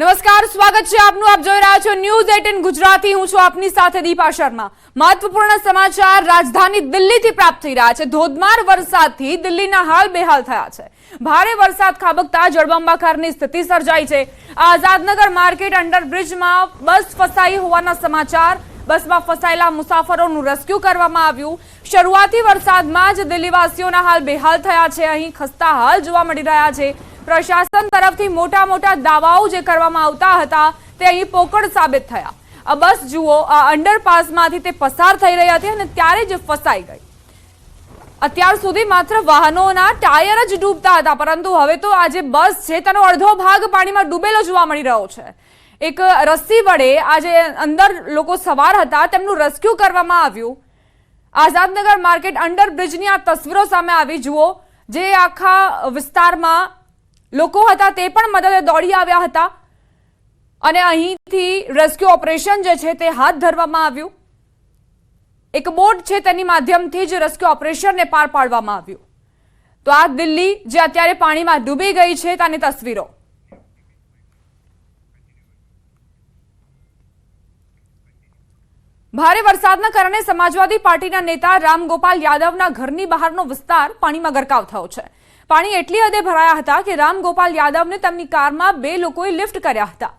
નમસ્કાર, સ્વાગત છે આપનું. આપ જોઈ રહ્યા છો ન્યૂઝ એટીન ગુજરાતી. હું છું આપની સાથે દીપા શર્મા. મહત્વપૂર્ણ સમાચાર રાજધાની દિલ્હીથી પ્રાપ્ત થઈ રહ્યા છે. ધોધમાર વરસાદથી દિલ્હીના હાલ બેહાલ થયા છે. ભારે વરસાદ ખાબકતા જળબંબાકારની સ્થિતિ સર્જાઈ છે. આઝાદનગર માર્કેટ અંડરબ્રિજમાં બસ ફસાઈ હોવાના સમાચાર. બસમાં ફસાયેલા મુસાફરોનું રેસ્ક્યુ કરવામાં આવ્યું. શરૂઆતી વરસાદમાં જ દિલ્હીવાસીઓના હાલ બેહાલ થયા છે. અહીં ખસ્તા હાલ જોવા મળી રહ્યા છે. પ્રશાસન તરફથી મોટા મોટા દાવાઓ જે કરવામાં આવતા હતા તે અહીં પોકળ સાબિત થયા. આ બસ જુઓ, આ અંડરપાસમાંથી તે પસાર થઈ રહી હતી અને ત્યારે જ ફસાઈ ગઈ. અત્યાર સુધી માત્ર વાહનોના ટાયર જ ડૂબતા હતા, પરંતુ હવે તો આ જે બસ છે તેનો અડધો ભાગ પાણીમાં ડૂબેલો જોવા મળી રહ્યો છે. એક રસ્સી વડે આ જે અંદર લોકો સવાર હતા, તેમનું રેસ્ક્યુ કરવામાં આવ્યું. આઝાદનગર માર્કેટ અંડરબ્રિજની આ તસવીરો સામે આવી. જુઓ, જે આખા વિસ્તારમાં લોકો હતા તે પણ મદદે દોડી આવ્યા હતા. અને અહીંથી રેસ્ક્યુ ઓપરેશન જે છે તે હાથ ધરવામાં આવ્યું. એક બોટ છે તેની માધ્યમથી જ રેસ્ક્યુ ઓપરેશનને પાર પાડવામાં આવ્યું. તો આ દિલ્હી જે અત્યારે પાણીમાં ડૂબી ગઈ છે તેની તસવીરો. ભારે વરસાદના કારણે સમાજવાદી પાર્ટીના નેતા રામગોપાલ યાદવના ઘરની બહારનો વિસ્તાર પાણીમાં ગરકાવ થયો છે. પાણી એટલી હદે ભરાયા હતા કે રામગોપાલ યાદવને તેમની કારમાં બે લોકોએ લિફ્ટ કર્યા હતા.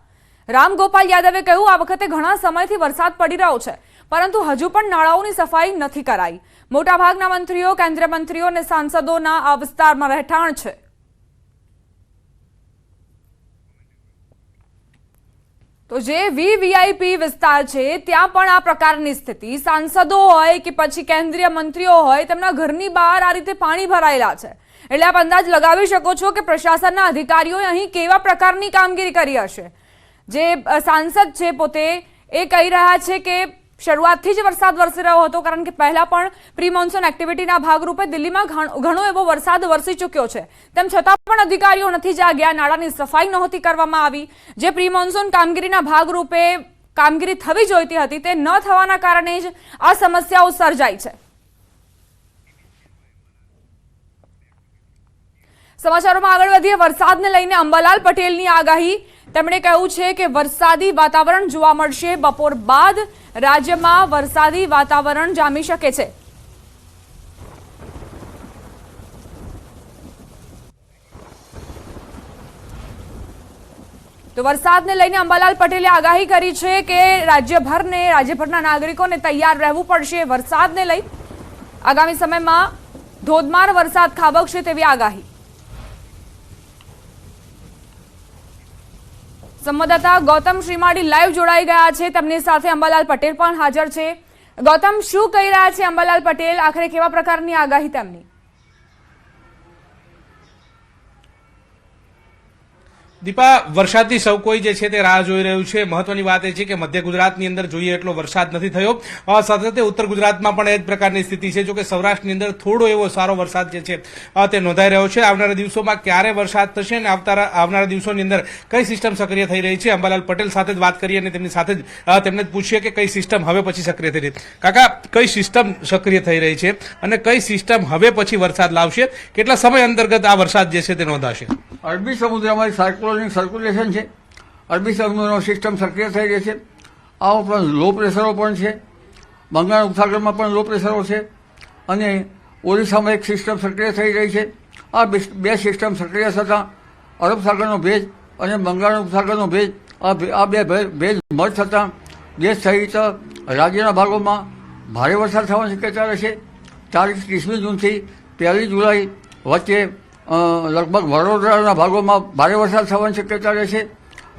રામગોપાલ યાદવે કહ્યું, આ વખતે ઘણા સમયથી વરસાદ પડી રહ્યો છે, પરંતુ હજુ પણ નાળાઓની સફાઈ નથી કરાઈ. મોટાભાગના મંત્રીઓ કેન્દ્રીય મંત્રીઓ અને સાંસદોના આ વિસ્તારમાં રહેઠાણ છે. તો જે વીવીઆઈપી વિસ્તાર છે, ત્યાં પણ આ પ્રકારની સ્થિતિ. સાંસદો હોય કે પછી કેન્દ્રીય મંત્રીઓ હોય, તેમના ઘરની બહાર આ રીતે પાણી ભરાયેલા છે. એટલે આપ અંદાજ લગાવી શકો છો કે પ્રશાસનના અધિકારીઓએ અહીં કેવા પ્રકારની કામગીરી કરી હશે. જે સાંસદ છે પોતે એ કહી રહ્યા છે કે શરૂઆતથી જ વરસાદ વરસી રહ્યો હતો, કારણ કે પહેલા પણ પ્રી મોન્સૂન એક્ટિવિટીના ભાગરૂપે દિલ્હીમાં ઘણો એવો વરસાદ વરસી ચૂક્યો છે. તેમ છતાં પણ અધિકારીઓ નથી જાગ્યા નાળાની સફાઈ નહોતી કરવામાં આવી. જે પ્રી મોન્સૂન કામગીરીના ભાગરૂપે કામગીરી થવી જોઈતી હતી, તે ન થવાના કારણે જ આ સમસ્યાઓ સર્જાઈ છે. સમાચારોમાં આગળ વધીએ. વરસાદને લઈને અંબાલાલ પટેલની આગાહી તેમણે કહ્યું છે કે વરસાદી વાતાવરણ જોવા મળશે. બપોર બાદ રાજ્યમાં વરસાદી વાતાવરણ જામી શકે છે. તો વરસાદને લઈને અંબાલાલ પટેલે આગાહી કરી છે કે રાજ્યભરને, રાજ્યભરના નાગરિકોને તૈયાર રહેવું પડશે. વરસાદને લઈ આગામી સમયમાં ધોધમાર વરસાદ ખાબકશે તેવી આગાહી. સંવાદદાતા ગૌતમ શ્રીમાળી લાઈવ જોડાઈ ગયા છે. તેમની સાથે અંબાલાલ પટેલ પણ હાજર છે. ગૌતમ, શું કહી રહ્યા છે અંબાલાલ પટેલ? આખરે કેવા પ્રકારની આગાહી તેમની? દીપા, વરસાદની સૌ કોઈ જે છે તે રાહ જોઈ રહ્યું છે. મહત્વની વાત એ છે કે મધ્ય ગુજરાતની અંદર જોઈએ એટલો વરસાદ નથી થયો. સાથે સાથે ઉત્તર ગુજરાતમાં પણ એ જ પ્રકારની સ્થિતિ છે. જો કે સૌરાષ્ટ્રની અંદર થોડો એવો સારો વરસાદ જે છે તે નોંધાઈ રહ્યો છે. આવનારા દિવસોમાં ક્યારે વરસાદ થશે અને આવતા આવનારા દિવસોની અંદર કઈ સિસ્ટમ સક્રિય થઈ રહી છે? અંબાલાલ પટેલ સાથે જ વાત કરીએ અને તેમની સાથે જ તેમને જ પૂછીએ કે કઈ સિસ્ટમ હવે પછી સક્રિય થઈ રહી કાકા, કઈ સિસ્ટમ સક્રિય થઈ રહી છે અને કઈ સિસ્ટમ હવે પછી વરસાદ લાવશે? કેટલા સમય અંતર્ગત આ વરસાદ જે છે તે નોંધાશે? અરબી સમુદ્રમાં સાયક્લોનિક સર્ક્યુલેશન છે. અરબી સમુદ્રનો સિસ્ટમ સક્રિય થઈ રહી છે. આ ઉપરાંત લો પ્રેશરો પણ છે. બંગાળ ઉપસાગરમાં પણ લો પ્રેશરો છે. અને ઓરિસ્સામાં એક સિસ્ટમ સક્રિય થઈ રહી છે. આ બે- સિસ્ટમ સક્રિય થતાં અરબ સાગરનો ભેજ અને બંગાળ ઉપસાગરનો ભેજ આ બે ભેજ મર્જ થતાં દેશ સહિત રાજ્યના ભાગોમાં ભારે વરસાદ થવાની શક્યતા રહેશે તારીખ ત્રીસમી જૂનથી પહેલી જુલાઈ વચ્ચે લગભગ વડોદરાના ભાગોમાં ભારે વરસાદ થવાની શક્યતા રહેશે.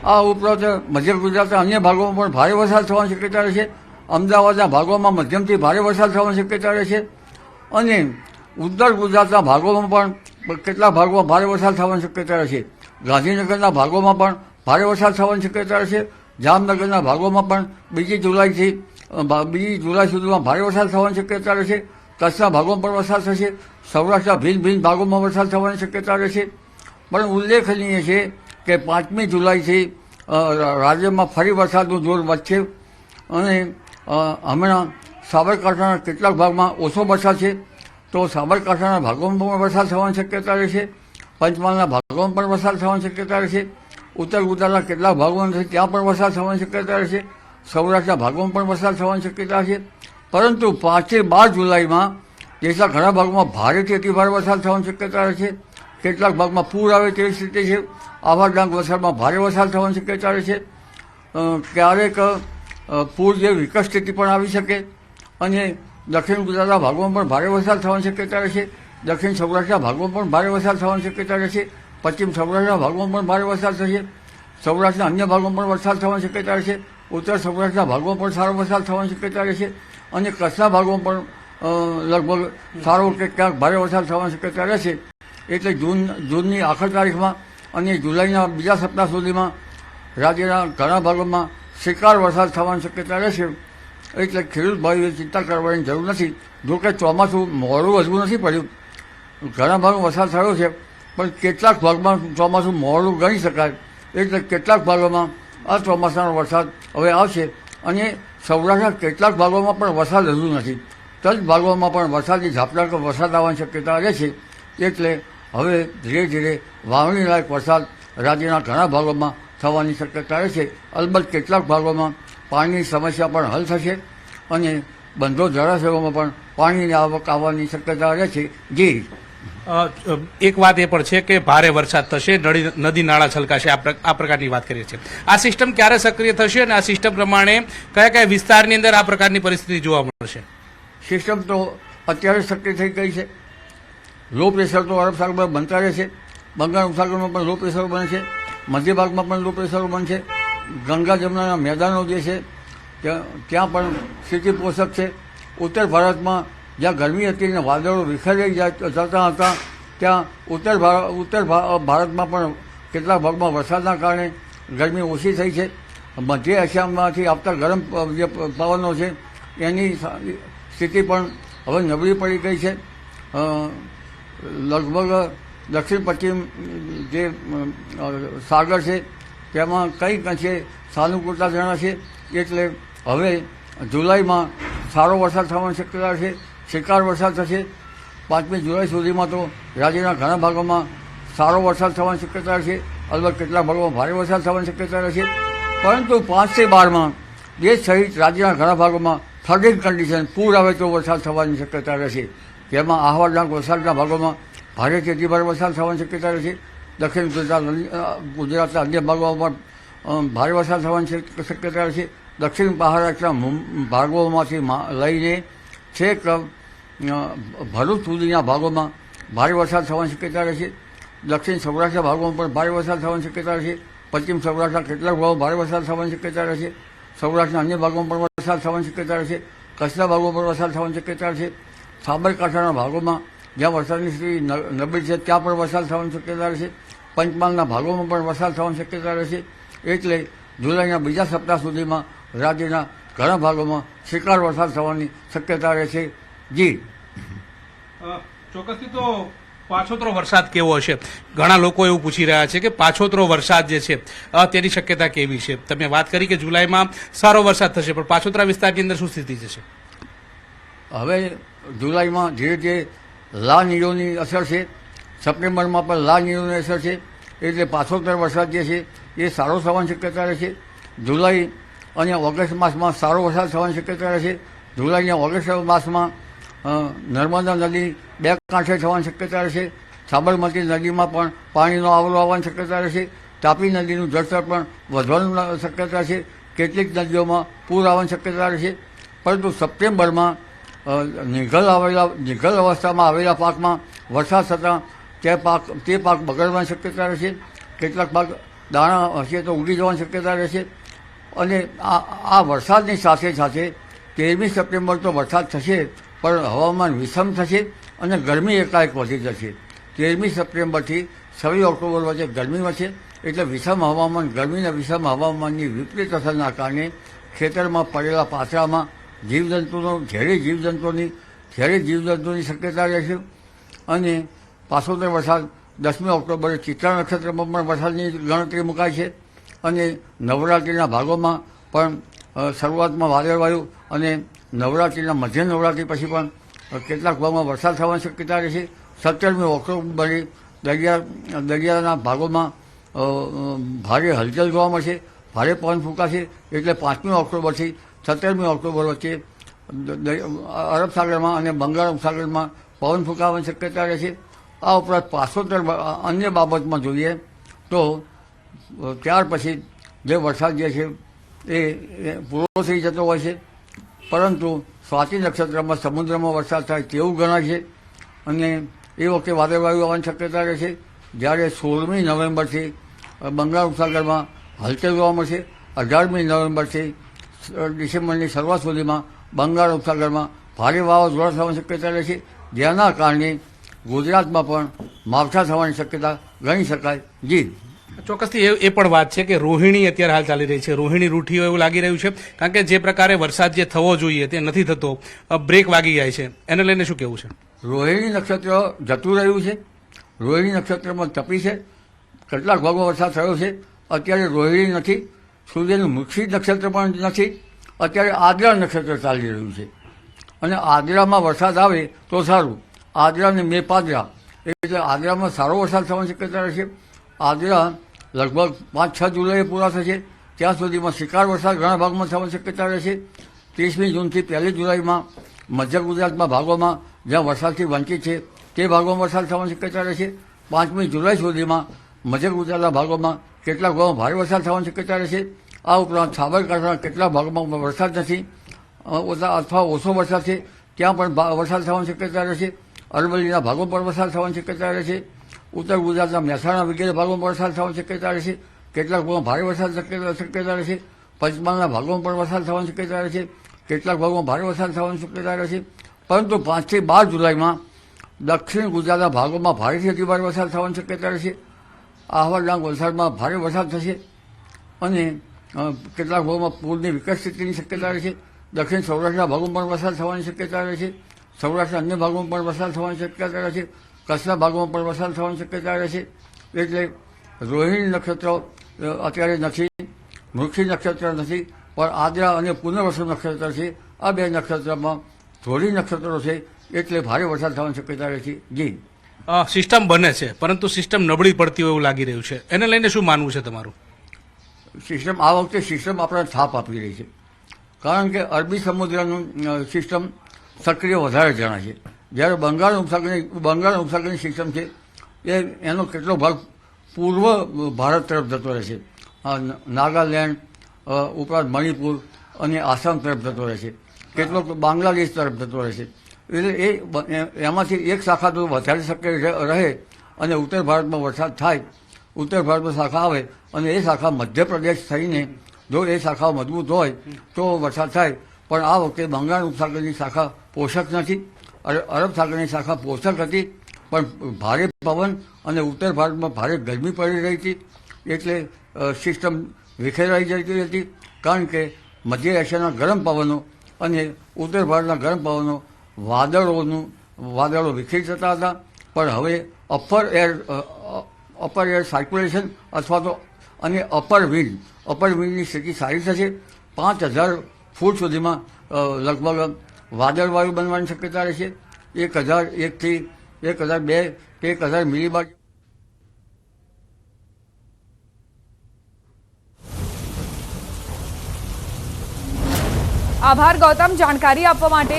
આ ઉપરાંત મધ્ય ગુજરાતના અન્ય ભાગોમાં પણ ભારે વરસાદ થવાની શક્યતા રહેશે. અમદાવાદના ભાગોમાં મધ્યમથી ભારે વરસાદ થવાની શક્યતા રહેશે. અને ઉત્તર ગુજરાતના ભાગોમાં પણ કેટલાક ભાગોમાં ભારે વરસાદ થવાની શક્યતા રહેશે. ગાંધીનગરના ભાગોમાં પણ ભારે વરસાદ થવાની શક્યતા રહેશે. જામનગરના ભાગોમાં પણ બીજી જુલાઈથી બીજી જુલાઈ સુધીમાં ભારે વરસાદ થવાની શક્યતા રહેશે. કચ્છના ભાગોમાં પણ વરસાદ થશે. સૌરાષ્ટ્રના ભિન્ન ભિન્ન ભાગોમાં વરસાદ થવાની શક્યતા રહેશે પણ ઉલ્લેખનીય છે કે પાંચમી જુલાઈથી રાજ્યમાં ફરી વરસાદનું જોર વધશે અને હમણાં સાબરકાંઠાના કેટલાક ભાગમાં ઓછો વરસાદ છે. તો સાબરકાંઠાના ભાગોમાં પણ વરસાદ થવાની શક્યતા રહેશે પંચમહાલના ભાગોમાં પણ વરસાદ થવાની શક્યતા રહેશે ઉત્તર ગુજરાતના કેટલાક ભાગોમાં છે, ત્યાં પણ વરસાદ થવાની શક્યતા રહેશે સૌરાષ્ટ્રના ભાગોમાં પણ વરસાદ થવાની શક્યતા છે. પરંતુ પાંચથી બાર જુલાઈમાં દેશના ઘણા ભાગોમાં ભારેથી અતિ ભારે વરસાદ થવાની શક્યતા રહે છે. કેટલાક ભાગમાં પૂર આવે તેવી સ્થિતિ છે. આવા ડાંગ વરસાદમાં ભારે વરસાદ થવાની શક્યતા રહે છે. ક્યારેક પૂર જેવી વિકટ સ્થિતિ પણ આવી શકે અને દક્ષિણ ગુજરાતના ભાગમાં પણ ભારે વરસાદ થવાની શક્યતા રહેશે દક્ષિણ સૌરાષ્ટ્રના ભાગમાં પણ ભારે વરસાદ થવાની શક્યતા રહેશે પશ્ચિમ સૌરાષ્ટ્રના ભાગમાં પણ ભારે વરસાદ થશે. સૌરાષ્ટ્રના અન્ય ભાગમાં પણ વરસાદ થવાની શક્યતા રહેશે ઉત્તર સૌરાષ્ટ્રના ભાગમાં પણ સારો વરસાદ થવાની શક્યતા રહેશે અને કચ્છના ભાગમાં પણ લગભગ સારો કે ક્યાંક ભારે વરસાદ થવાની શક્યતા રહેશે. એટલે જૂન, જૂનની આખર તારીખમાં અને જુલાઈના બીજા સપ્તાહ સુધીમાં રાજ્યના ઘણા ભાગોમાં શિકાર વરસાદ થવાની શક્યતા રહેશે. એટલે ખેડૂત ભાઈઓએ ચિંતા કરવાની જરૂર નથી. જોકે ચોમાસું મોડું હજુ નથી પડ્યું. ઘણા ભાગમાં વરસાદ થયો છે, પણ કેટલાક ભાગમાં ચોમાસું મોડું ગણી શકાય. એટલે કેટલાક ભાગોમાં આ ચોમાસાનો વરસાદ હવે આવશે અને સૌરાષ્ટ્રના કેટલાક ભાગોમાં પણ વરસાદ હજુ નથી. તજ ભાગોમાં પણ વરસાદની ઝાપટા કે વરસાદ આવવાની શક્યતા રહેશે એટલે હવે ધીરે ધીરે વાવણી લાયક વરસાદ રાજ્યના ઘણા ભાગોમાં થવાની શક્યતા રહેશે અલબત્ત કેટલાક ભાગોમાં પાણીની સમસ્યા પણ હલ થશે અને બંધો જળાશયોમાં પણ પાણીની આવક આવવાની શક્યતા રહેશે જે. એક વાત એ પણ છે કે ભારે વરસાદ થશે નદી નાળા છલકાશે આ પ્રકારની વાત કરીએ છીએ. આ સિસ્ટમ ક્યારે સક્રિય થશે અને આ સિસ્ટમ પ્રમાણે કયા કયા વિસ્તારની અંદર આ પ્રકારની પરિસ્થિતિ જોવા મળશે? સિસ્ટમ તો અત્યારે સક્રિય થઈ ગઈ છે. લો પ્રેશર તો અરબ સાગર બનતા રહેશે બંગાળ ઉપસાગરમાં પણ લો પ્રેશર બનશે મધ્ય ભાગમાં પણ લો પ્રેશર બનશે ગંગા જમનાના મેદાનો જે છે, ત્યાં પણ સ્થિતિ પોષક છે. ઉત્તર ભારતમાં જ્યાં ગરમી હતી અને વાદળો વિખરાઈ જતા હતા, ત્યાં ઉત્તર ભારત ઉત્તર ભારતમાં પણ કેટલાક ભાગમાં વરસાદના કારણે ગરમી ઓછી થઈ છે. મધ્ય એશિયામાંથી આવતા ગરમ જે પવનો છે, એની સ્થિતિ પણ હવે નબળી પડી ગઈ છે. લગભગ દક્ષિણ પશ્ચિમ જે સાગર છે, તેમાં કંઈક અંશે સાનુકૂળતા જણાશે. એટલે હવે જુલાઈમાં સારો વરસાદ થવાની શક્યતા છે, શિકાર વરસાદ થશે. પાંચમી જુલાઈ સુધીમાં તો રાજ્યના ઘણા ભાગોમાં સારો વરસાદ થવાની શક્યતા છે. અલબત્ત કેટલાક ભાગોમાં ભારે વરસાદ થવાની શક્યતા રહેશે પરંતુ પાંચથી બારમાં દેશ સહિત રાજ્યના ઘણા ભાગોમાં ફ્લડિંગ કન્ડિશન પૂર આવે તો વરસાદ થવાની શક્યતા રહેશે જેમાં આહવાડના વલસાડના ભાગોમાં ભારે તેથી ભારે વરસાદ થવાની શક્યતા રહેશે દક્ષિણ ગુજરાત ગુજરાતના અન્ય ભાગોમાં પણ ભારે વરસાદ થવાની શક- શક્યતા રહેશે દક્ષિણ મહારાષ્ટ્રના ભાગોમાંથી લઈને છેક ભરૂચ સુધીના ભાગોમાં ભારે વરસાદ થવાની શક્યતા રહેશે દક્ષિણ સૌરાષ્ટ્રના ભાગોમાં પણ ભારે વરસાદ થવાની શક્યતા રહેશે પશ્ચિમ સૌરાષ્ટ્રના કેટલાક ભાગો ભારે વરસાદ થવાની શક્યતા રહેશે સૌરાષ્ટ્રના અન્ય ભાગોમાં પણ વરસાદ થવાની શક્યતા રહેશે કચ્છના ભાગોમાં પર વરસાદ થવાની શક્યતા રહેશે સાબરકાંઠાના ભાગોમાં જ્યાં વરસાદની સ્થિતિ નબળી છે, ત્યાં પણ વરસાદ થવાની શક્યતા રહેશે. પંચમહાલના ભાગોમાં પણ વરસાદ થવાની શક્યતા રહેશે. એટલે જુલાઈના બીજા સપ્તાહ સુધીમાં રાજ્યના ઘણા ભાગોમાં શિકાર વરસાદ થવાની શક્યતા રહેશે. જી. ચોક્કસથી તો પાછોતરો વરસાદ કેવો હશે? ઘણા લોકો એવું પૂછી રહ્યા છે કે પાછોતરો વરસાદ જે છે તેની શક્યતા કેવી છે? તમે વાત કરી કે જુલાઈમાં સારો વરસાદ થશે, પણ પાછોતરા વિસ્તારની અંદર શું સ્થિતિ છે હવે જુલાઈમાં ધીરે ધીરે લા નીરોની અસર છે, સપ્ટેમ્બરમાં પણ લા નીરોની અસર છે એટલે પાછોતર વરસાદ જે છે, એ સારો થવાની શક્યતા રહેશે. જુલાઈ અને ઓગસ્ટ માસમાં સારો વરસાદ થવાની શક્યતા રહેશે. જુલાઈ અને ઓગસ્ટ માસમાં નર્મદા નદી બે કાંઠે થવાની શક્યતા રહેશે. સાબરમતી નદીમાં પણ પાણીનો આવરો આવવાની શક્યતા રહેશે. તાપી નદીનું જળસ્તર પણ વધવાનું શક્યતા છે. કેટલીક નદીઓમાં પૂર આવવાની શક્યતા રહેશે. પરંતુ સપ્ટેમ્બરમાં નિઘલ આવેલા, નિઘલ અવસ્થામાં આવેલા પાકમાં વરસાદ થતાં તે પાક તે પાક બગડવાની શક્યતા રહેશે. કેટલાક પાક દાણા હશે તો ઉડી જવાની શક્યતા રહેશે. અને આ આ વરસાદની સાથે સાથે તેરમી સપ્ટેમ્બર તો વરસાદ થશે પણ હવામાન વિષમ થશે અને ગરમી એકાએક વધી જશે. તેરમી સપ્ટેમ્બરથી છવ્વીસ ઓક્ટોબર વચ્ચે ગરમી વધશે એટલે વિષમ હવામાન, ગરમીના વિષમ હવામાનની વિપરીત અસરના કારણે ખેતરમાં પડેલા પાથરામાં જીવજંતુનો, ઝેરી જીવજંતુની ઝેરી જીવજંતુની શક્યતા રહેશે અને પાછોતર વરસાદ, દસમી ઓક્ટોબરે ચિત્રા નક્ષત્રમાં પણ વરસાદની ગણતરી મુકાય છે અને નવરાત્રિના ભાગોમાં પણ શરૂઆતમાં વાદળવાયુ અને નવરાત્રિના મધ્ય નવરાત્રિ પછી પણ કેટલાક ભાગમાં વરસાદ થવાની શક્યતા રહેશે સત્તરમી ઓક્ટોબરે દરિયા, દરિયાના ભાગોમાં ભારે હલચલ જોવા મળશે. ભારે પવન ફૂંકાશે એટલે પાંચમી ઓક્ટોબરથી સત્તરમી ઓક્ટોબર વચ્ચે અરબ સાગરમાં અને બંગાળ ઉપસાગરમાં પવન ફૂંકાવાની શક્યતા રહેશે આ ઉપરાંત પાછોતર અન્ય બાબતમાં જોઈએ તો ત્યાર પછી જે વરસાદ જે છે એ પૂરો થઈ જતો હોય છે. પરંતુ સ્વાતિ નક્ષત્રમાં, સમુદ્રમાં વરસાદ થાય તેવું ગણાય છે. અને એ વખતે વાદળવાયુ આવવાની શક્યતા રહેશે જ્યારે સોળમી નવેમ્બરથી બંગાળ ઉપસાગરમાં હલચલ જોવા મળશે અઢારમી નવેમ્બરથી ડિસેમ્બરની શરૂઆત સુધીમાં બંગાળ ઉપસાગરમાં ભારે વાવાઝોડા થવાની શક્યતા રહેશે જેના કારણે ગુજરાતમાં પણ માવઠા થવાની શક્યતા ગણી શકાય. જી. ચોક્કસથી એ પણ વાત છે કે રોહિણી અત્યારે હાલ ચાલી રહી છે. રોહિણી રૂઠીઓ એવું લાગી રહ્યું છે, કારણ કે જે પ્રકારે વરસાદ જે થવો જોઈએ તે નથી થતો બ્રેક વાગી જાય છે. એને લઈને શું કેવું છે? રોહિણી નક્ષત્ર જતું રહ્યું છે. રોહિણી નક્ષત્રમાં તપી છે. કેટલાક ભાગો વરસાદ થયો છે. અત્યારે રોહિણી નથી. સૂર્યનું મુક્ષી નક્ષત્ર પણ નથી. અત્યારે આદ્રા નક્ષત્ર ચાલી રહ્યું છે. અને આદ્રામાં વરસાદ આવે તો સારું. આદ્રા અને મે પાદરા એટલે આદ્રામાં સારો વરસાદ થવાની શક્યતા રહેશે આદ્રા લગભગ પાંચ છ જુલાઈએ પૂરા થશે. ત્યાં સુધીમાં શિકાર વરસાદ ઘણા ભાગમાં થવાની શક્યતા રહેશે ત્રીસમી જૂનથી પહેલી જુલાઈમાં મધ્ય ગુજરાતમાં ભાગોમાં જ્યાં વરસાદથી વંચિત છે, તે ભાગોમાં વરસાદ થવાની શક્યતા રહેશે પાંચમી જુલાઈ સુધીમાં મધ્ય ગુજરાતના ભાગોમાં કેટલાક ભાગોમાં ભારે વરસાદ થવાની શક્યતા રહેશે આ ઉપરાંત સાબરકાંઠાના કેટલાક ભાગોમાં વરસાદ નથી. અથવા ઓછો વરસાદ છે. ત્યાં પણ વરસાદ થવાની શક્યતા રહેશે અરવલ્લીના ભાગો પર વરસાદ થવાની શક્યતા રહેશે ઉત્તર ગુજરાતના મહેસાણા વગેરે ભાગોમાં વરસાદ થવાની શક્યતા રહેશે. કેટલાક ભાગોમાં ભારે વરસાદ શક્યતા રહેશે. પંચમહાલના ભાગોમાં પણ વરસાદ થવાની શક્યતા રહેશે. કેટલાક ભાગોમાં ભારે વરસાદ થવાની શક્યતા રહેશે. પરંતુ પાંચથી બાર જુલાઈમાં દક્ષિણ ગુજરાતના ભાગોમાં ભારેથી અતિભારે વરસાદ થવાની શક્યતા રહેશે. આહવા ડાંગ વલસાડમાં ભારે વરસાદ થશે અને કેટલાક ભાગોમાં પૂરની વિકટ સ્થિતિની શક્યતા રહેશે. દક્ષિણ સૌરાષ્ટ્રના ભાગોમાં પણ વરસાદ થવાની શક્યતા રહેશે. સૌરાષ્ટ્રના અન્ય ભાગોમાં પણ વરસાદ થવાની શક્યતા રહેશે. કચ્છના ભાગોમાં પણ વરસાદ થવાની શક્યતા રહેશે એટલે રોહિણી નક્ષત્ર અત્યારે નથી મૃક્ષી નક્ષત્ર નથી પણ આદ્રા અને પુનર્વસુ નક્ષત્ર છે. આ બે નક્ષત્રમાં ધોળી નક્ષત્રો છે એટલે ભારે વરસાદ થવાની શક્યતા રહેશે જી. સિસ્ટમ બને છે પરંતુ સિસ્ટમ નબળી પડતી હોય એવું લાગી રહ્યું છે. એને લઈને શું માનવું છે તમારું? સિસ્ટમ આ વખતે સિસ્ટમ આપણને થાપ આપી રહી છે. કારણ કે અરબી સમુદ્રનું સિસ્ટમ સક્રિય વધારે જણાય છે. જ્યારે બંગાળ ઉપસાગરની બંગાળ ઉપસાગરની સિસ્ટમ છે, એ એનો કેટલો ભાગ પૂર્વ ભારત તરફ જતો રહે છે. નાગાલેન્ડ ઉપરાંત મણિપુર અને આસામ તરફ જતો રહે છે. કેટલોક બાંગ્લાદેશ તરફ જતો રહે છે. એટલે એ એમાંથી એક શાખા તો વધારે શક્ય રહે- અને ઉત્તર ભારતમાં વરસાદ થાય, ઉત્તર ભારતમાં શાખા આવે અને એ શાખા મધ્યપ્રદેશ થઈને જો એ શાખા મજબૂત હોય તો વરસાદ થાય. પણ આ વખતે બંગાળ ઉપસાગરની શાખા પોષક નથી. અરબ સાગરની શાખા પોષક હતી, પણ ભારે પવન અને ઉત્તર ભારતમાં ભારે ગરમી પડી રહી હતી, એટલે સિસ્ટમ વિખેરાઈ જતી હતી, કારણ કે મધ્ય એશિયાના ગરમ પવનો અને ઉત્તર ભારતના ગરમ પવનો વાદળોનું, વાદળો વિખેરી જતા હતા, પણ હવે upper air upper air circulation અથવા તો અને અપર વિન્ડ અપર વિન્ડની સ્થિતિ સારી થશે. પાંચ હજાર ફૂટ સુધીમાં લગભગ વાદળવાયુ બનવાની શક્યતા રહેશે એક હજાર એકથી એક હજાર બે એક હજાર મિલીબાર આભાર, ગૌતમ. જાણકારી આપવા માટે.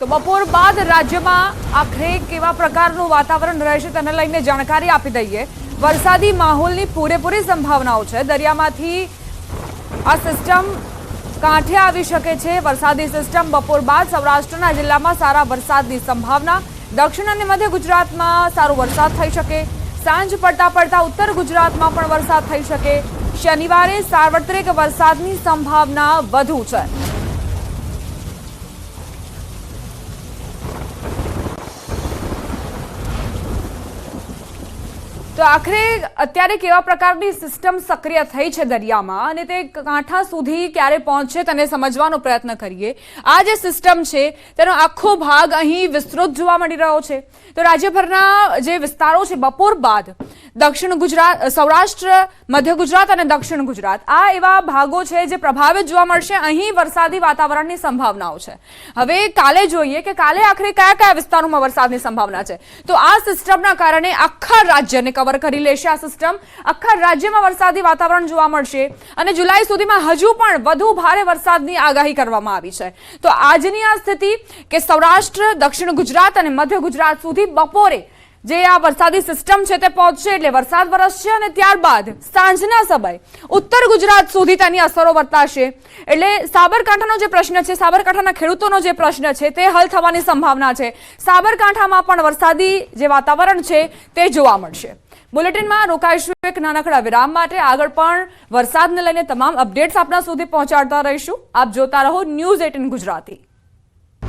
તો બપોર બાદ રાજ્યમાં આખરે કેવા પ્રકારનું વાતાવરણ રહેશે તેને લઈને જાણકારી આપી દઈએ. વરસાદી માહોલની પૂરેપૂરી સંભાવનાઓ છે. દરિયામાંથી આ સિસ્ટમ કાંઠે આવી શકે છે. વરસાદી સિસ્ટમ બપોર બાદ સૌરાષ્ટ્રના જિલ્લામાં સારા વરસાદની સંભાવના. દક્ષિણ અને મધ્ય ગુજરાતમાં સારો વરસાદ થઈ શકે. સાંજ પડતા પડતા ઉત્તર ગુજરાતમાં પણ વરસાદ થઈ શકે. શનિવારે સાર્વત્રિક વરસાદની સંભાવના વધુ છે. તો આખરે અત્યારે કેવા પ્રકારની સિસ્ટમ સક્રિય થઈ છે દરિયામાં અને તે કાંઠા સુધી ક્યારે પહોંચશે તેને સમજવાનો પ્રયત્ન કરીએ. આ જે સિસ્ટમ છે, તેનો આખો ભાગ અહીં વિસ્તૃત જોવા મળી રહ્યો છે. તો રાજ્યભરના જે વિસ્તારો છે, બપોર બાદ દક્ષિણ ગુજરાત, સૌરાષ્ટ્ર, મધ્ય ગુજરાત અને દક્ષિણ ગુજરાત, આ એવા ભાગો છે જે પ્રભાવિત જોવા મળશે. અહીં વરસાદી વાતાવરણની સંભાવનાઓ છે. હવે કાલે જોઈએ કે કાલે આખરે કયા કયા વિસ્તારોમાં વરસાદની સંભાવના છે. તો આ સિસ્ટમના કારણે આખા રાજ્યને કવર કરી લેશે આ સિસ્ટમ આખા રાજ્યમાં વરસાદી વાતાવરણ જોવા મળશે અને જુલાઈ સુધીમાં હજુ પણ વધુ ભારે વરસાદની આગાહી કરવામાં આવી છે. તો આજની આ સ્થિતિ કે સૌરાષ્ટ્ર, દક્ષિણ ગુજરાત અને મધ્ય ગુજરાત સુધી બપોરે જે આ વરસાદી સિસ્ટમ છે તે પહોંચશે એટલે વરસાદ વરસશે અને ત્યારબાદ સાંજના સમય ઉત્તર ગુજરાત સુધી તેની અસરો વર્તાશે. એટલે સાબરકાંઠાનો જે પ્રશ્ન છે, સાબરકાંઠાના ખેડૂતોનો જે પ્રશ્ન છે તે હલ થવાની સંભાવના છે. સાબરકાંઠામાં પણ વરસાદી જે વાતાવરણ છે તે જોવા મળશે. બુલેટિનમાં રોકાઈશું એક નાનકડા વિરામ માટે. આગળ પણ વરસાદને લઈને તમામ અપડેટ્સ આપના સુધી પહોંચાડતા રહીશું. આપ જોતા રહો ન્યૂઝ એટીન ગુજરાતી.